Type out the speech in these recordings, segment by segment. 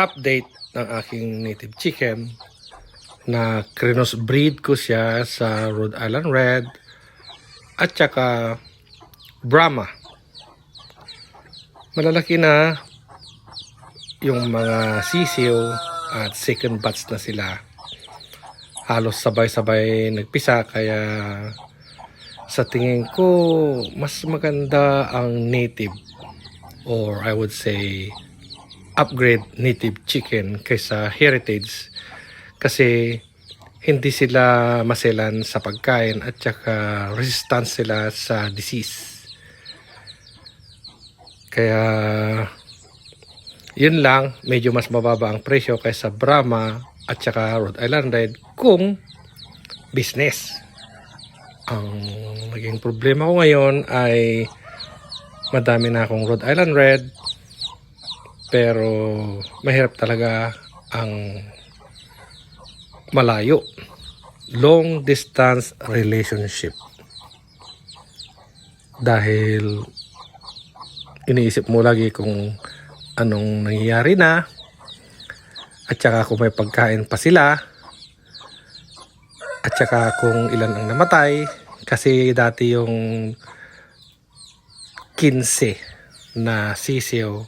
update ng aking native chicken na cross breed ko siya sa Rhode Island Red at saka Brahma. Malalaki na yung mga sisiw at second batch na sila. Halos sabay-sabay nagpisa kaya sa tingin ko mas maganda ang native or I would say upgrade native chicken kaysa heritage kasi hindi sila maselan sa pagkain at saka resistant sila sa disease. Kaya yun lang, medyo mas mababa ang presyo kaysa Brahma at saka Rhode Island Red kung business. Ang naging problema ko ngayon ay madami na akong Rhode Island Red pero mahirap talaga ang malayo. Long distance relationship. Dahil iniisip mo lagi kung anong nangyayari na at saka kung may pagkain pa sila at saka kung ilan ang namatay kasi dati yung 15 na sisiyo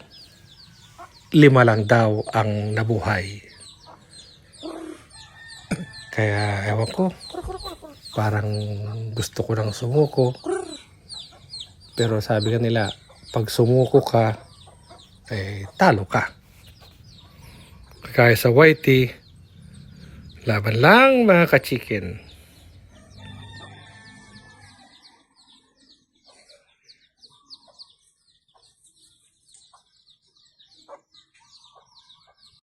lima lang daw ang nabuhay. Kaya ewan ko. Parang gusto ko nang sumuko. Pero sabi ka nila pag sumuko ka eh talo ka. Kaya sa whitey laban lang mga ka-chicken